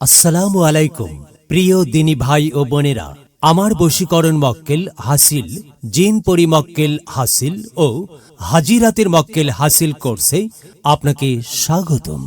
আসসালামু আলাইকুম, প্রিয় দিনী ভাই ও বোনেরা। আমার বশীকরণ মক্কেল হাসিল, জিন পরি মক্কেল হাসিল ও হাজিরাতের মক্কেল হাসিল কোর্সে আপনাকে স্বাগতম।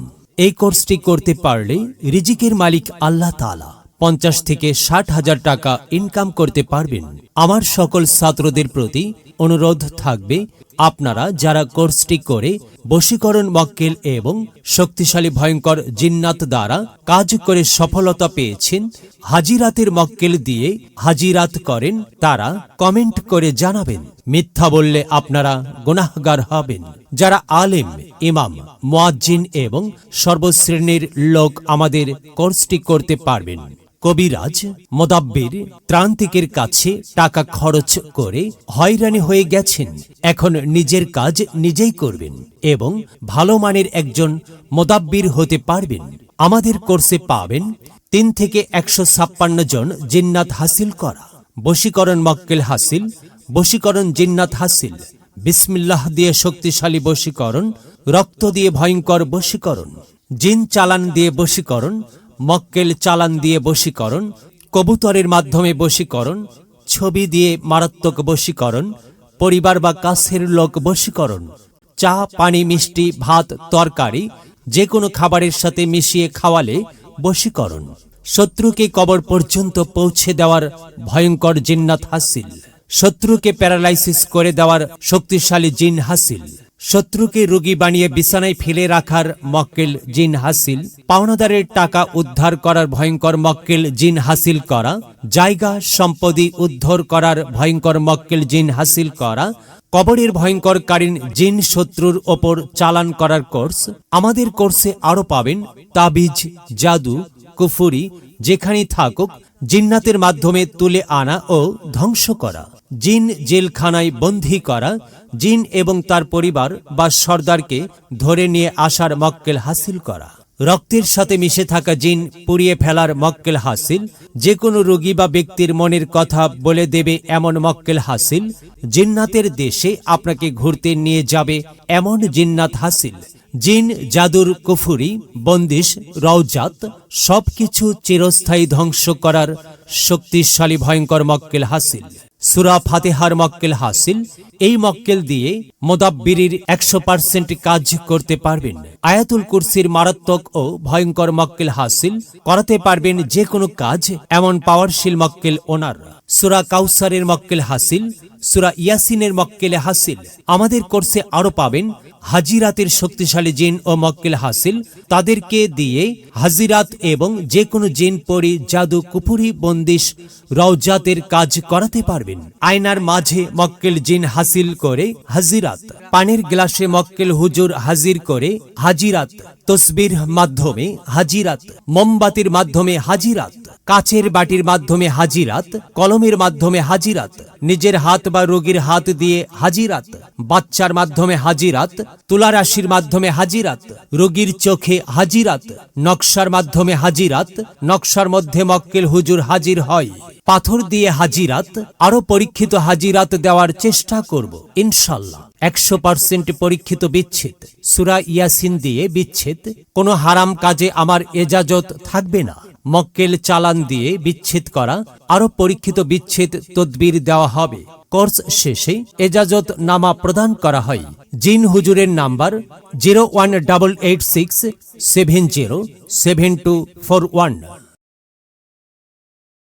এই কোর্সটি করতে পারলে রিজিকের মালিক আল্লাহ তালা পঞ্চাশ থেকে ষাট হাজার টাকা ইনকাম করতে পারবেন। আমার সকল ছাত্রদের প্রতি অনুরোধ থাকবে আপনারা যারা কোর্সটি করে বশীকরণ মক্কেল এবং শক্তিশালী ভয়ঙ্কর জিন্নাত দ্বারা কাজ করে সফলতা পেয়েছেন, হাজিরাতের মক্কেল দিয়ে হাজিরাত করেন, তারা কমেন্ট করে জানাবেন। মিথ্যা বললে আপনারা গুনাহগার হবেন। যারা আলেম, ইমাম, মোয়াজ্জিন এবং সর্বশ্রেণীর লোক আমাদের কোর্সটি করতে পারবেন। কবিরাজ, মোদাব্বির, ত্রান্তিকের কাছে টাকা খরচ করে হয়রানি হয়ে গেছেন। এখন নিজের কাজ নিজেই করবেন এবং ভালো মানের একজন মোদাব্বির হতে পারবেন। আমাদের কোর্সে পাবেন তিন থেকে একশো ছাপ্পান্ন জন জিন্নাত হাসিল করা। বশীকরণ মক্কেল হাসিল, বশীকরণ জিন্নাত হাসিল। বিসমিল্লাহ দিয়ে শক্তিশালী বশীকরণ, রক্ত দিয়ে ভয়ঙ্কর বশীকরণ। জিন চালান দিয়ে বশীকরণ মক্কেল চালান দিয়ে বশীকরণ, কবুতরের মাধ্যমে বশীকরণ, ছবি দিয়ে মারাত্মক বশীকরণ, পরিবার বা কাছের লোক বশীকরণ, চা, পানি, মিষ্টি, ভাত, তরকারি যে কোনো খাবারের সাথে মিশিয়ে খাওয়ালে বশীকরণ। শত্রুকে কবর পর্যন্ত পৌঁছে দেওয়ার ভয়ঙ্কর জিন্নাত হাসিল। শত্রুকে প্যারালাইসিস করে দেওয়ার শক্তিশালী জিন হাসিল। শত্রুকে রোগী বানিয়ে বিছানায় ফেলে রাখার মক্কেল জিন হাসিল। পাওনাদারের টাকা উদ্ধার করার ভয়ঙ্কর মক্কেল জিন হাসিল করা। জায়গা, সম্পত্তি উদ্ধার করার ভয়ঙ্কর মক্কেল জিন হাসিল করা। কবরের ভয়ঙ্কর কালীন জিন শত্রুর ওপর চালান করার কোর্স। আমাদের কোর্সে আরও পাবেন তাবিজ, জাদু, কুফুরি যেখানেই থাকুক, জিন্নাতের মাধ্যমে তুলে আনা ও ধ্বংস করা। জিন জেলখানায় বন্দী করা, জিন এবং তার পরিবার বা সর্দারকে ধরে নিয়ে আসার মক্কেল হাসিল করা। রক্তের সাথে মিশে থাকা জিন পুড়িয়ে ফেলার মক্কেল হাসিল যে কোনো রোগী বা ব্যক্তির মনের কথা বলে দেবে এমন মক্কেল হাসিল, জিন্নাতের দেশে আপনাকে ঘুরতে নিয়ে যাবে এমন জিন্নাত হাসিল। জিন, জাদুর কুফুরি, বন্দিশ, রওজাত, সবকিছু চিরস্থায়ী ধ্বংস করার শক্তিশালী ভয়ঙ্কর মক্কেল হাসিল। সুরা ফাতেহার মক্কেল হাসিল, এই মক্কেল দিয়ে মোদাব্বিরির একশো পার্সেন্ট কাজ করতে পারবেন। আয়াতুল কুরসির মারাত্মক ও ভয়ঙ্কর মক্কেল হাসিল করাতে পারবেন যে কোনো কাজ, এমন পাওয়ারশীল মক্কেল ওনার। সুরা কাউসারের মক্কেল হাসিল, সুরা ইয়াসিনের মক্কেলে হাসিল। আমাদের কোর্সে আরও পাবেন হাজিরাতের শক্তিশালী জিন ও মক্কেল হাসিল। তাদেরকে দিয়ে হাজিরাত এবং যে কোনো জিন, পরি, জাদু, কুপুরি, বন্দিশ, রওজাতের কাজ করাতে পারবেন। আয়নার মাঝে মক্কেল জিন হাসিল করে হাজিরাত, পানির গ্লাসে মক্কেল হুজুর হাজির করে হাজিরাত, তসবির মাধ্যমে হাজিরাত, মোমবাতির মাধ্যমে হাজিরাত কাচের বাটির মাধ্যমে হাজিরাত, কলমের মাধ্যমে হাজিরাত, নিজের হাত বা রোগীর হাত দিয়ে হাজিরাত, বাচ্চার মাধ্যমে হাজিরাত, তুলারাশির মাধ্যমে হাজিরাত, রোগীর চোখে হাজিরাত, নকশার মাধ্যমে হাজিরাত, নকশার মধ্যে মক্কেল হুজুর হাজির হয়। পাথর দিয়ে হাজিরাত আরও পরীক্ষিত হাজিরাত দেওয়ার চেষ্টা করব, ইনশাল্লাহ। একশো পার্সেন্ট পরীক্ষিত বিচ্ছেদ, সুরা ইয়াসিন দিয়ে বিচ্ছেদ, কোনো হারাম কাজে আমার এজাজত থাকবে না। মক্কেল চালান দিয়ে বিচ্ছেদ করা, আরও পরীক্ষিত বিচ্ছেদ তদবির দেওয়া হবে। কোর্স শেষে এজাজত নামা প্রদান করা হয়। জিন হুজুরের number zero one double eight six seven zero seven two four one.